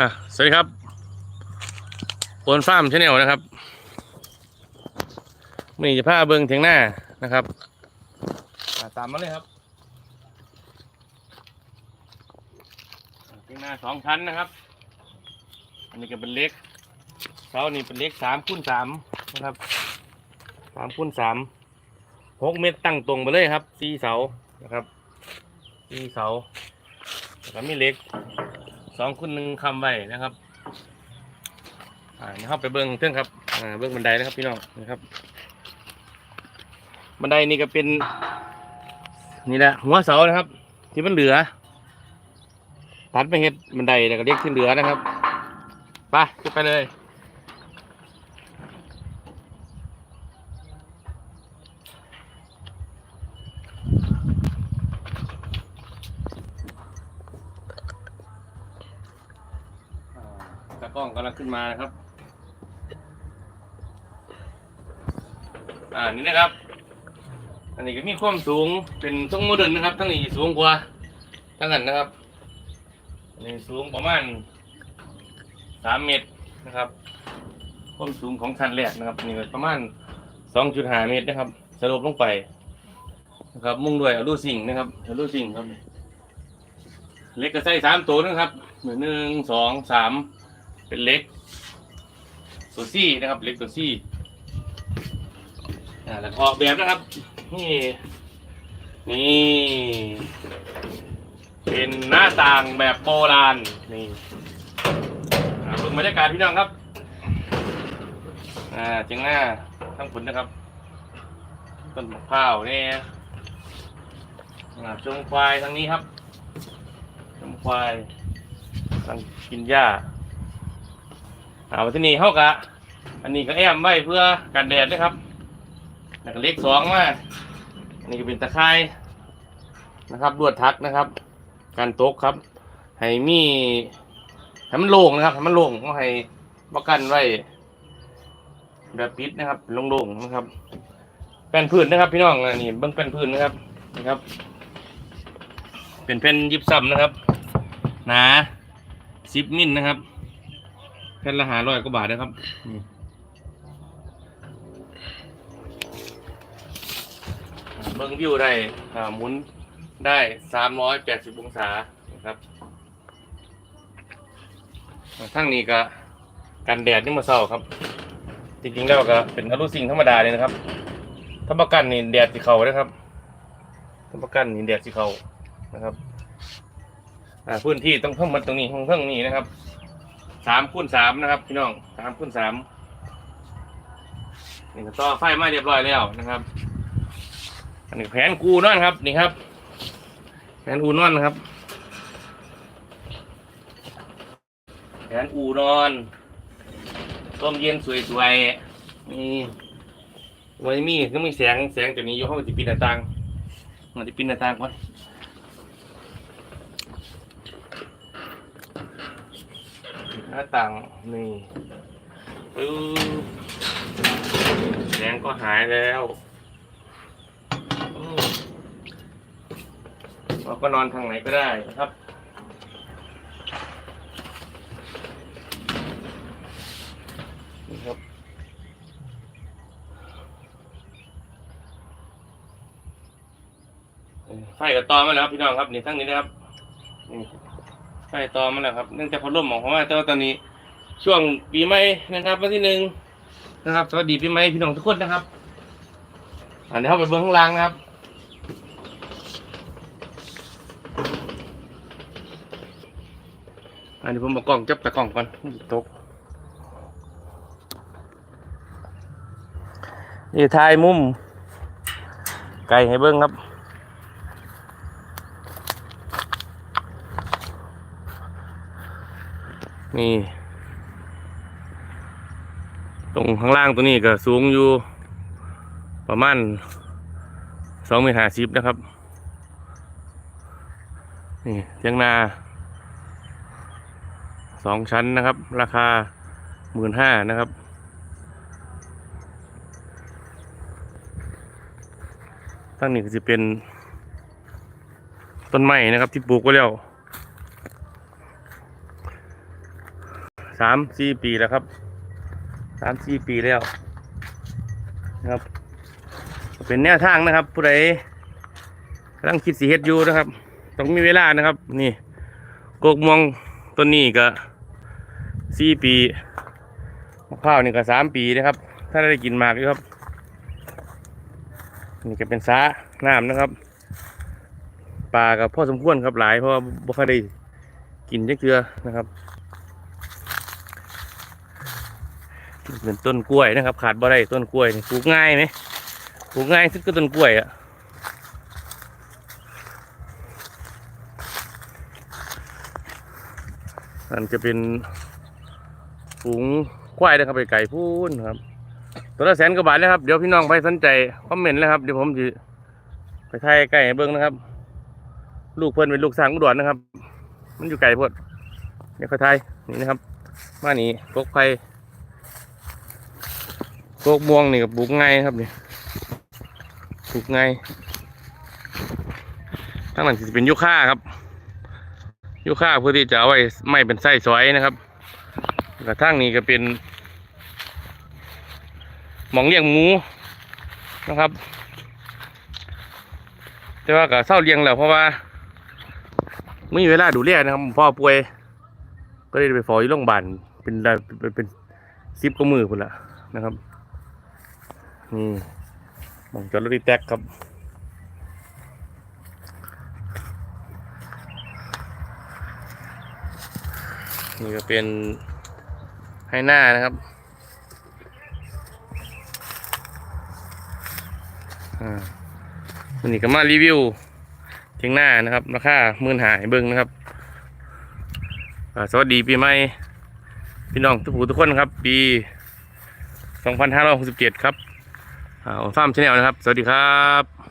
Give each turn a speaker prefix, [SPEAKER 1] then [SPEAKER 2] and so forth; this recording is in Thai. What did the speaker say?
[SPEAKER 1] อะสวัสดีครับโอนฟาร์มชาแนลนะครับมีจะพาเบิงเถียงหน้านะครับตามมาเลยครับเถียงหน้าสองชั้นนะครับ อันนี้ก็เป็นเล็กเสานี่เป็นเล็กสามคูณสามนะครับสามคูณสามหกเมตรตั้งตรงไปเลยครับสี่เสานะครับสี่เสาแล้วมีเล็ก สองคุณหนึ่งคำไว้นะครับ อ่านะครับไปเบิ้งเพื่องครับ อ่าเบิ้งบันไดนะครับพี่น้องนะครับ บันไดนี่ก็เป็น นี่แหละหัวเสานะครับ ที่มันเหลือตัดไปเห็ดบันไดแล้วก็เรียกที่เหลือนะครับไปขึ้นไปเลยากล้องกำลังขึ้นมานะครับ อ่านี่นะครับ อันนี้ก็มีความสูงเป็นทรงโมเดิร์นนะครับ ทั้งนี้สูงกว่าทั้งนั้นนะครับอันนี้สูงประมาณสามเมตรนะครับ ความสูงของชั้นแรกนะครับนี่ประมาณสองจุดห้าเมตรนะครับสรุปลงไปนะครับ มุ่งด้วยอลูซิงนะครับอลูซิงครับเล็กก็ใส่สามตัวนะครับหนึ่งหนึ่งสองสาม เป็นเล็กตัวซี่นะครับ เล็กตัวซี่อ่าแล้วออกแบบนะครับ นี่ นี่ เป็นหน้าต่างแบบโบราณ นี่อ่าเพิ่งบรรยากาศพี่น้องครับ อ่าจึงหน้าทั้งผลนะครับ ต้นมะพร้าวเนี่ยอ่าชงควายทางนี้ครับนมควายกำลังกินหญ้า เอาที่นี่เขากะอันนี้ก็แอมไว้เพื่อกันแดดนะครับแล้วก็เล็กสองมาอันนี้ก็เป็นตะไคร้นะครับลวดทักนะครับ การตกครับให้มีให้มันโล่งนะครับให้มันโล่งก็ให้ประกันไว้แบบปิดนะครับโล่งๆนะครับแป้นพื้นนะครับ พี่น้องอันนี้เบื้องแป้นพื้นนะครับนะครับ เป็นแผ่นยิบซ้ำนะครับหนาสิบมิลนะครับ แผ่นละหาร้อยกว่าบาทนะครับนี่อ่าเบิ้งวิวได้อ่าหมุนได้สามร้อยแปดสิบองศานะครับอ่าทั้งนี้ก็กันแดดนี่มาเศร้าครับ จริงๆแล้วก็เป็นอลูซิงธรรมดาเลยนะครับถ้าประกันนี่แดดสีเขานะครับถ้าประกันนี่แดดสีเขานะครับ อ่าพื้นที่ต้องเพิ่มมันตรงนี้เพิ่มนี้นะครับ สามคูณสามนะครับ พี่น้องสามคูณสามนี่ก็ต่อไฟมาเรียบร้อยแล้วนะครับ อันนี้แผนกูนอนครับนี่ครับ แผนอูนอนครับ แผนอูนอน ต้มเย็นสวยๆนี่วันนี้มีก็มีแสงแสงจากนี้อยู่ห้องจะปิดหน้าต่างมันจะปิดหน้าต่างก่อน น้าต่างนี่ปึ๊บแสงก็หายแล้วอืมเราก็นอนทางไหนก็ได้นะครับ นี่ครับ ไฟกับตอมาแล้วครับพี่น้องครับ นี่ทั้งนี้นะครับนี่ ใช่ต่อมาแล้วครับ เนื่องจากพัดลมของผมว่าแต่ว่าตอนนี้ ช่วงปีใหม่นะครับวันที่หนึ่งนะครับ สวัสดีปีใหม่พี่น้องทุกคนนะครับ อันนี้เข้าไปเบื้องล่างนะครับอันนี้ผมเอากล้องจับตะกล้องก่อนตกนี่ถ่ายมุม ไก่ให้เบิ้งครับ นี่ ตรงข้างล่างตัวนี้ก็สูงอยู่ประมาณสองเมตรห้าสิบนะครับ นี่เทียงนาสองชั้นนะครับ ราคาหมื่นห้านะครับ ตั้งนี้ก็จะเป็นต้นไม้นะครับที่ปลูกไว้แล้ว สามสี่ปีแล้วครับสามสี่ปีแล้วนะครับ เป็นแนวทางนะครับผู้ใดกำลังคิดสีเฮ็ดอยู่นะครับ ต้องมีเวลานะครับ นี่กกมวงต้นนี้ก็สี่ปีมะพร้าวนี่ก็สามปีนะครับ ถ้าได้กินมากอยู่ครับ นี่ก็เป็นสาน้ำนะครับปลากับพ่อสมควรครับหลายเพราะว่าบ่ค่อยได้กินจักเกลือนะครับ เป็นต้นกล้วยนะครับ ขาดบ่ได้ต้นกล้วยปลูกง่ายไหมปลูกง่ายสุดก็ต้นกล้วยอะนั่นจะเป็นฝูงควายนะครับไปไก่พูนครับตัวละแสนกว่าบาทนะครับ เดี๋ยวพี่น้องไปสนใจคอมเมนต์นะครับ เดี๋ยวผมจะไปถ่ายไก่เบิ้งนะครับ ลูกเพื่อนเป็นลูกสร้างอุดรนะครับ มันอยู่ไกลโพดเดี๋ยวเขาถ่ายนี่นะครับ มานี่กกไผ่กม่วงนี่กับปลูกง่ายครับนี่ปลูกง่ายทั้งนั้นจะเป็นยุค่าครับ ยุค่าเพื่อที่จะเอาไว้ไม่เป็นไส้สอยนะครับกระทั่งนี้ก็เป็นหมองเลี้ยงหมูนะครับ แต่ว่าก็เศร้าเลี้ยงแล้วเพราะว่าไม่มีเวลาดูแลนะครับพ่อป่วย ก็เลยไปฟออยู่โรงพยาบาลเป็นเป็นซิปก็มือพุ่นละนะครับ นี่มองจอดรถอีแท็กครับนี่ก็เป็นให้หน้านะครับอ่าวันนี้ก็มารีวิวเทียงหน้านะครับราคาหมื่นหายเบิ้งนะครับสวัสดีปีใหม่พี่น้องทุกผู้ทุกคนครับ ปี 2567 ครับ อ่าฟาร์มชาแนลนะครับ สวัสดีครับ